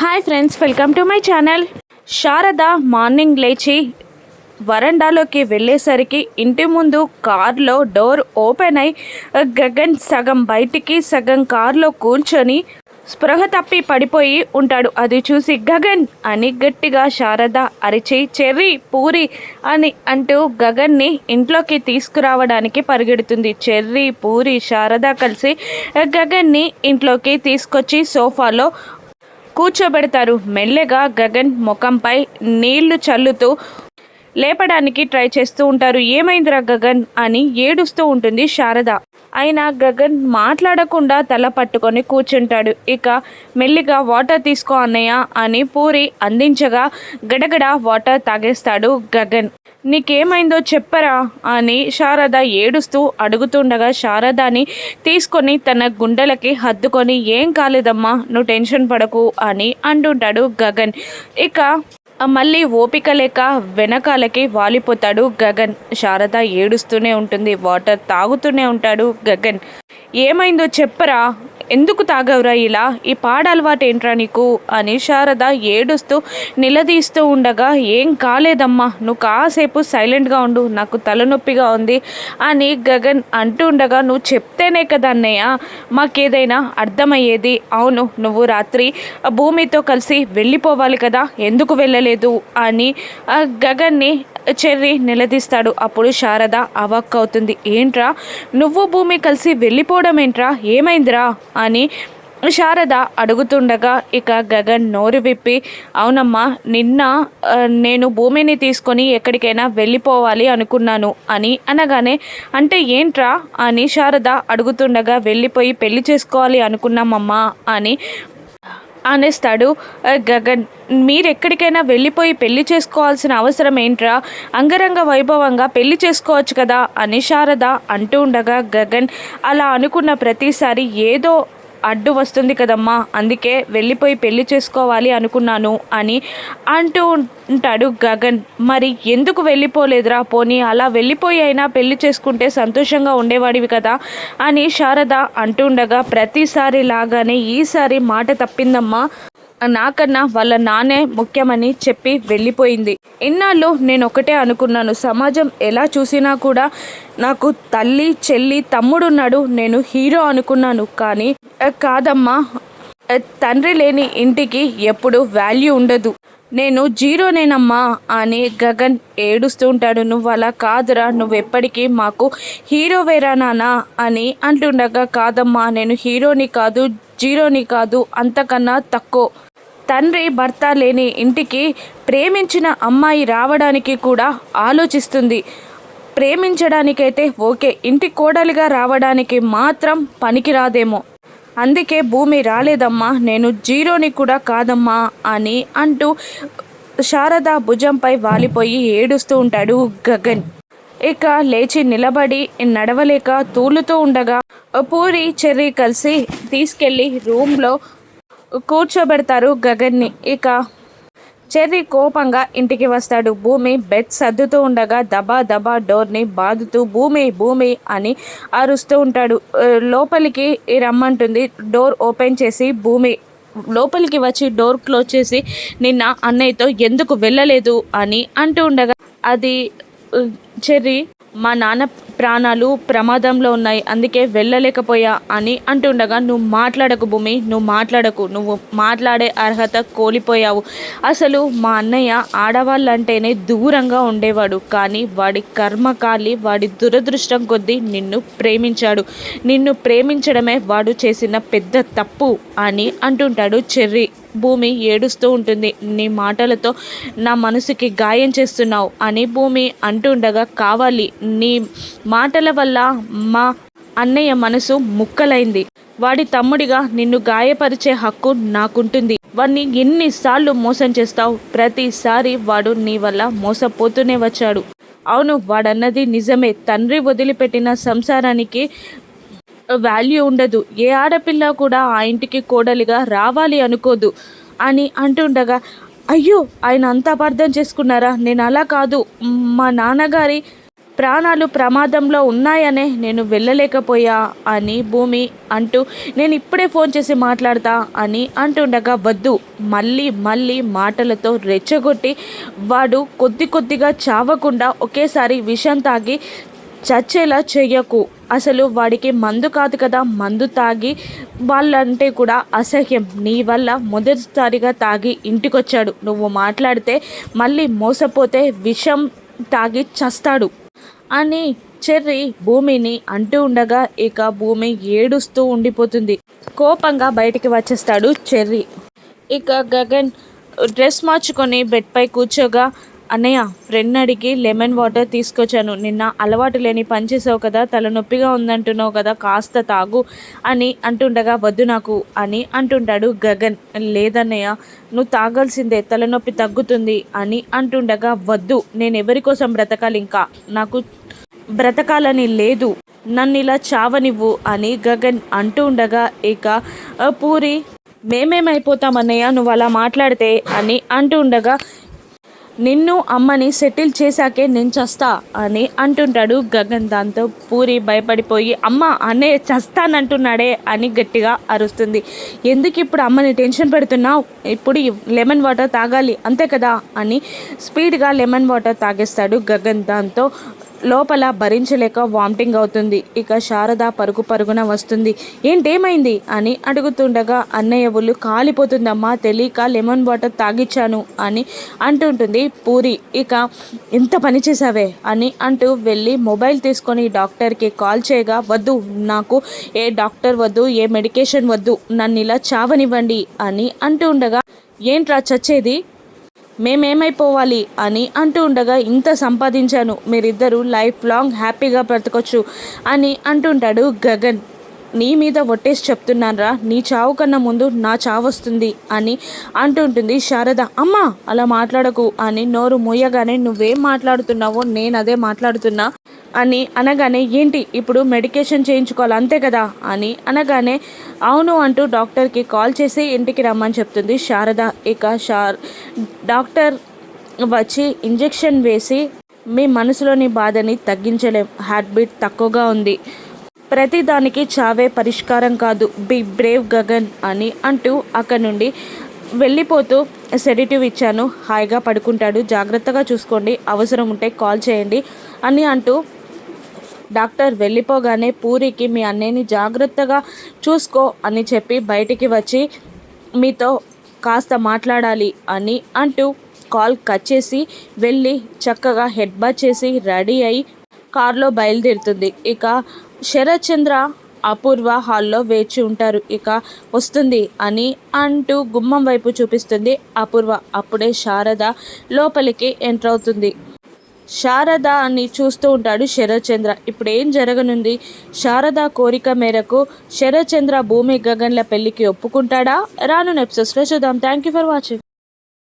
Hi friends welcome to my channel Sharada morning లేచి వరండాలోకి వెళ్ళేసరికి ఇంటి ముందు కార్లో డోర్ ఓపెన్ అయి గగన్ సగం బయటికి సగం కార్లో కూర్చొని స్పృహ తప్పి పడిపోయి ఉంటాడు. అది చూసి గగన్ అని గట్టిగా శారద అరిచి చెర్రీ పూరి అని అంటూ గగన్ని ఇంట్లోకి తీసుకురావడానికి పరిగెడుతుంది. చెర్రీ పూరి శారద కలిసి గగన్ని ఇంట్లోకి తీసుకొచ్చి సోఫాలో కూర్చోబెడతారు. మెల్లగా గగన్ ముఖంపై నీళ్ళు చల్లుతూ లేపడానికి ట్రై చేస్తూ ఉంటారు. ఏమైందిరా గగన్? అని ఏడుస్తూ ఉంటుంది శారద. అయినా గగన్ మాట్లాడకుండా తల పట్టుకొని కూర్చుంటాడు. ఇక మెల్లిగా వాటర్ తీసుకో అన్నయ్య అని పూరి అందించగా గడగడ వాటర్ తాగేస్తాడు గగన్. నీకేమైందో చెప్పరా అని శారద ఏడుస్తూ అడుగుతుండగా శారదాని తీసుకొని తన గుండెలకి హద్దుకొని ఏం కాలేదమ్మా నువ్వు టెన్షన్ పడకు అని అంటుంటాడు గగన్. ఇక మళ్ళీ ఓపిక లేక వెనకాలకి వాలిపోతాడు గగన్. శారద ఏడుస్తూనే ఉంటుంది. వాటర్ తాగుతూనే ఉంటాడు గగన్. ఏమైందో చెప్పరా? ఎందుకు తాగవురా ఇలా? ఈ పాడ అలవాటు ఏంట్రా నీకు? అని శారద ఏడుస్తూ నిలదీస్తూ ఉండగా ఏం కాలేదమ్మా నువ్వు కాసేపు సైలెంట్గా ఉండు నాకు తలనొప్పిగా ఉంది అని గగన్ అంటూ ఉండగా నువ్వు చెప్తేనే కదా అన్నయ్య మాకేదైనా అర్థమయ్యేది. అవును నువ్వు రాత్రి భూమితో కలిసి వెళ్ళిపోవాలి కదా ఎందుకు వెళ్ళలేదు? అని గగన్ని చెర్రి నిలదీస్తాడు. అప్పుడు శారద అవాక్ అవుతుంది ఏంట్రా నువ్వు భూమి కలిసి వెళ్ళిపో వెళ్ళిపోవడం ఏంట్రా ఏమైందిరా? అని శారద అడుగుతుండగా ఇక గగన్ నోరు విప్పి అవునమ్మా నిన్న నేను భూమిని తీసుకొని ఎక్కడికైనా వెళ్ళిపోవాలి అనుకున్నాను అని అనగానే అంటే ఏంట్రా? అని శారద అడుగుతుండగా వెళ్ళిపోయి పెళ్ళి చేసుకోవాలి అనుకున్నామమ్మా అని అనేస్తాడు. గగన్ మీరు ఎక్కడికైనా వెళ్ళిపోయి పెళ్ళి చేసుకోవాల్సిన అవసరం ఏంట్రా? అంగరంగ వైభవంగా పెళ్ళి చేసుకోవచ్చు కదా? అని శారద అంటూ ఉండగా గగన్ అలా అనుకున్న ప్రతిసారి ఏదో అడ్డు వస్తుంది కదమ్మా. అందుకే వెళ్ళిపోయి పెళ్ళి చేసుకోవాలి అనుకున్నాను అని అంటూ ఉంటాడు గగన్. మరి ఎందుకు వెళ్ళిపోలేదురా పోనీ? అలా వెళ్ళిపోయి అయినా పెళ్ళి చేసుకుంటే సంతోషంగా ఉండేవాడివి కదా అని శారద అంటుండగా ప్రతిసారి లాగానే ఈసారి మాట తప్పిందమ్మా. నాకన్నా వాళ్ళ నాన్నే ముఖ్యమని చెప్పి వెళ్ళిపోయింది. ఇన్నాళ్ళు నేను ఒకటే అనుకున్నాను సమాజం ఎలా చూసినా కూడా నాకు తల్లి చెల్లి తమ్ముడున్నాడు నేను హీరో అనుకున్నాను. కానీ కాదమ్మా తండ్రి లేని ఇంటికి ఎప్పుడు వాల్యూ ఉండదు. నేను జీరోనేనమ్మా అని గగన్ ఏడుస్తూ ఉంటాడు. నువ్వు అలా కాదురా నువ్వు ఎప్పటికీ మాకు హీరోవేరా నానా అని అంటుండగా కాదమ్మా నేను హీరోని కాదు జీరోని కాదు అంతకన్నా తక్కువ. తండ్రి భర్త లేని ఇంటికి ప్రేమించిన అమ్మాయి రావడానికి కూడా ఆలోచిస్తుంది. ప్రేమించడానికైతే ఓకే ఇంటి కోడలిగా రావడానికి మాత్రం పనికిరాదేమో. అందుకే భూమి రాలేదమ్మా నేను జీరోని కూడా కాదమ్మా అని అంటూ శారద భుజంపై వాలిపోయి ఏడుస్తూ ఉంటాడు గగన్. ఇక లేచి నిలబడి నడవలేక తూలుతూ ఉండగా పూరి చెర్రీ కలిసి తీసుకెళ్ళి రూమ్లో కూర్చోబెడతారు గగన్ని. ఇక చెర్రీ కోపంగా ఇంటికి వస్తాడు. భూమి బెడ్ సర్దుతూ ఉండగా దబా దబా డోర్ని బాదుతూ భూమి భూమి అని అరుస్తూ ఉంటాడు. లోపలికి రమ్మంటుంది. డోర్ ఓపెన్ చేసి భూమి లోపలికి వచ్చి డోర్ క్లోజ్ చేసి నిన్న అన్నయ్యతో ఎందుకు వెళ్ళలేదు అని అంటూ ఉండగా అది చెర్రీ మా నాన్న ప్రాణాలు ప్రమాదంలో ఉన్నాయి అందుకే వెళ్ళలేకపోయా అని అంటుండగా నువ్వు మాట్లాడకు భూమి నువ్వు మాట్లాడకు నువ్వు మాట్లాడే అర్హత కోల్పోయావు. అసలు మా అన్నయ్య ఆడవాళ్ళంటేనే దూరంగా ఉండేవాడు కానీ వాడి కర్మకాలి వాడి దురదృష్టం కొద్దీ నిన్ను ప్రేమించాడు. నిన్ను ప్రేమించడమే వాడు చేసిన పెద్ద తప్పు అని అంటుంటాడు చెర్రీ. భూమి ఏడుస్తూ ఉంటుంది. నీ మాటలతో నా మనసుకి గాయం చేస్తున్నావు అని భూమి అంటుండగా కావాలి నీ మాటల వల్ల మా అన్నయ్య మనసు ముక్కలైంది. వాడి తమ్ముడిగా నిన్ను గాయపరిచే హక్కు నాకుంటుంది. వాడిని ఎన్నిసార్లు మోసం చేస్తావు? ప్రతిసారి వాడు నీ వల్ల మోసపోతూనే వచ్చాడు. అవును వాడన్నది నిజమే. తండ్రి వదిలిపెట్టిన సంసారానికి వాల్యూ ఉండదు. ఏ ఆడపిల్ల కూడా ఆ ఇంటికి కోడలిగా రావాలి అనుకోదు అని అంటుండగా అయ్యో ఆయన అంత అపార్థం చేసుకున్నారా? నేను అలా కాదు. మా నాన్నగారి ప్రాణాలు ప్రమాదంలో ఉన్నాయనే నేను వెళ్ళలేకపోయా అని భూమి అంటూ నేను ఇప్పుడే ఫోన్ చేసి మాట్లాడతా అని అంటుండగా వద్దు. మళ్ళీ మళ్ళీ మాటలతో రెచ్చగొట్టి వాడు కొద్ది కొద్దిగా చావకుండా ఒకేసారి విషం తాగి చచ్చేలా చెయ్యకు అసలు వాడికి మందు కాదు కదా మందు తాగి వాళ్ళంటే కూడా అసహ్యం. నీ వల్ల మొదటిసారిగా తాగి ఇంటికొచ్చాడు. నువ్వు మాట్లాడితే మళ్ళీ మోసపోతే విషం తాగి చస్తాడు అని చెర్రి భూమిని అంటూ ఉండగా ఇక భూమి ఏడుస్తూ ఉండిపోతుంది. కోపంగా బయటికి వచ్చేస్తాడు చెర్రి. ఇక గగన్ డ్రెస్ మార్చుకొని బెడ్పై కూర్చోగా అన్నయ్య ఫ్రెండ్ అడిగి లెమన్ వాటర్ తీసుకొచ్చాను. నిన్న అలవాటు లేని పని చేసావు కదా తలనొప్పిగా ఉందంటున్నావు కదా కాస్త తాగు అని అంటుండగా వద్దు నాకు అని అంటుంటాడు గగన్. లేదన్నయ్య నువ్వు తాగాల్సిందే తలనొప్పి తగ్గుతుంది అని అంటుండగా వద్దు నేను ఎవరి కోసం బ్రతకాలి ఇంకా? నాకు బ్రతకాలని లేదు నన్ను ఇలా చావనివ్వు అని గగన్ అంటూ ఉండగా ఇక పూరి మేమేమైపోతామన్నయ్య నువ్వు అలా మాట్లాడితే అని అంటూ ఉండగా నిన్ను అమ్మని సెటిల్ చేశాకే నేను చస్తా అని అంటుంటాడు గగన్. దాంతో పూరి భయపడిపోయి అమ్మ అన్నయ్య చస్తానంటున్నాడే అని గట్టిగా అరుస్తుంది. ఎందుకు ఇప్పుడు అమ్మని టెన్షన్ పెడుతున్నావు? ఇప్పుడు లెమన్ వాటర్ తాగాలి అంతే కదా అని స్పీడ్గా లెమన్ వాటర్ తాగేస్తాడు గగన్. దాంతో లోపల భరించలేక వామిటింగ్ అవుతుంది. ఇక శారద పరుగు పరుగున వస్తుంది. ఏంటేమైంది? అని అడుగుతుండగా అన్నయ్య ఒళ్ళు కాలిపోతుందమ్మా తెలియక లెమన్ వాటర్ తాగిచ్చాను అని అంటుంటుంది పూరి. ఇక ఎంత పని చేసావే అని అంటూ వెళ్ళి మొబైల్ తీసుకొని డాక్టర్కి కాల్ చేయగా వద్దు నాకు ఏ డాక్టర్ వద్దు ఏ మెడికేషన్ వద్దు నన్ను ఇలా చావనివ్వండి అని అంటూ ఉండగా ఏంట్రా చచ్చేది? మేమేమైపోవాలి అని అంటూ ఉండగా ఇంత సంపాదించాను మీరిద్దరూ లైఫ్ లాంగ్ హ్యాపీగా బ్రతకొచ్చు అని అంటుంటాడు గగన్. నీ మీద ఒట్టేసి చెప్తున్నానరా నీ చావు కన్నా ముందు నా చావు వస్తుంది అని అంటుంటుంది శారద. అమ్మ అలా మాట్లాడకు అని నోరు మూయగానే నువ్వేం మాట్లాడుతున్నావో నేను అదే మాట్లాడుతున్నా అని అనగానే ఏంటి? ఇప్పుడు మెడికేషన్ చేయించుకోవాలి అంతే కదా? అని అనగానే అవును అంటూ డాక్టర్కి కాల్ చేసి ఇంటికి రమ్మని చెప్తుంది శారద. ఇక షార్ డాక్టర్ వచ్చి ఇంజెక్షన్ వేసి మీ మనసులోని బాధని తగ్గించలేం. హార్ట్ బీట్ తక్కువగా ఉంది. ప్రతిదానికి చావే పరిష్కారం కాదు. బి బ్రేవ్ గగన్ అని అంటూ అక్కడి నుండి వెళ్ళిపోతూ సెడిటివ్ ఇచ్చాను. హాయిగా పడుకుంటాడు. జాగ్రత్తగా చూసుకోండి. అవసరం ఉంటే కాల్ చేయండి అని అంటూ డాక్టర్ వెళ్ళిపోగానే పూరికి మీ అన్నయ్యని జాగ్రత్తగా చూసుకో అని చెప్పి బయటికి వచ్చి మీతో కాస్త మాట్లాడాలి అని అంటూ కాల్ కట్ చేసి వెళ్ళి చక్కగా హెడ్ బాత్ చేసి రెడీ అయి కారులో బయలుదేరుతుంది. ఇక శరత్ చంద్ర అపూర్వ హాల్లో వేచి ఉంటారు. ఇక వస్తుంది అని అంటూ గుమ్మం వైపు చూపిస్తుంది అపూర్వ. అప్పుడే శారద లోపలికి ఎంటర్ అవుతుంది. శారద అని చూస్తూ ఉంటాడు శరత్చంద్ర. ఇప్పుడు ఏం జరగనుంది? శారద కోరిక మేరకు శరత్చంద్ర భూమి గగన్ల పెళ్ళికి ఒప్పుకుంటాడా? రాను ఎపిసోడ్స్లో చూద్దాం. Thank you for watching